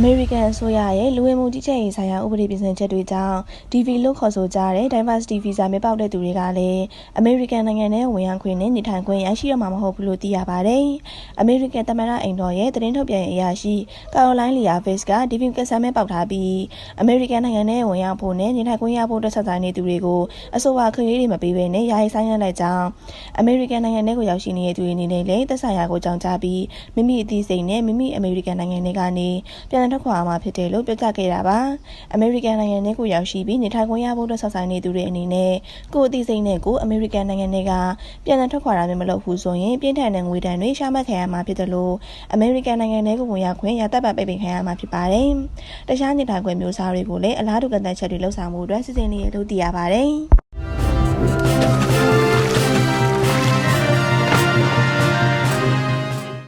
အမေရိကန်အစိုးရရဲ့လူဝင်မှုကြီးကြပ်ရေးဆိုင်ရာဥပဒေပြင်ဆင်ချက်တွေကြောင့် DV လို့ခေါ်ဆိုကြတဲ့ Diversity Visa မဲ့ပေါက်တဲ့သူတွေကလည်းအမေရိကန်နိုင်ငံထဲဝင်ရောက်ခွင့်နဲ့နေထိုင်ခွင့်ရရှိရမှာမဟုတ်ဘူးလို့သိရပါတယ်။အမေရိကန်သမ္မတအိမ်တော်ရဲ့သတင်းထုတ်ပြန်ရေးအရာရှိကာရိုလိုင်းလီယာဗစ်က DV ကစားမဲ့ပေါက်ထားပြီးအမေရိကန်နိုင်ငံထဲဝင်ရောက်ဖို့နဲ့နေထိုင်ခွင့်ရဖို့တက်ဆက်ဆိုင်နေသူတွေကိုအဆိုပါခွင့်ရေးတွေမပေးဘဲနဲ့ယာယီဆိုင်ရလိုက်ကြောင်းအမေရိကန်နိုင်ငံထဲကိုရောက်ရှိနေတဲ့သူတွေအနေနဲ့လည်းသက်ဆိုင်ရာကိုကြောင်းကြားပြီးမိမိအသိစိတ်နဲ့မိမိအမေရိကန်နိုင်ငံတွေကနေပြန်လည်ထွက်ခွာမှာဖြစ်တယ်လို့ပြောကြားခဲ့တာပါအမေရိကန်နိုင်ငံထဲကိုရောက်ရှိပြီးနေထိုင်ခွင့်ရဖို့အတွက်ဆောက်ဆိုင်နေသူတွေအနေနဲ့ကိုယ်အသိစိတ်နဲ့ကိုအမေရိကန်နိုင်ငံတွေကပြန်လည်ထွက်ခွာတာမျိုးမလုပ်ဘူးဆိုရင်ပြင်းထန်တဲ့ငွေဒဏ်တွေရှာမှတ်ခံရမှာဖြစ်တယ်လို့အမေရိကန်နိုင်ငံထဲကိုဝင်ရောက်ခွင့်ရတပ်ပတ်ပိတ်ပင်ခံရမှာဖြစ်ပါတယ်တခြားနေထိုင်ခွင့်မျိုးစားတွေကိုလည်းအလားတူကန့်သတ်ချက်တွေလှုပ်ဆောင်မှုအတွက်စီစဉ်နေရလို့သိရပါတယ်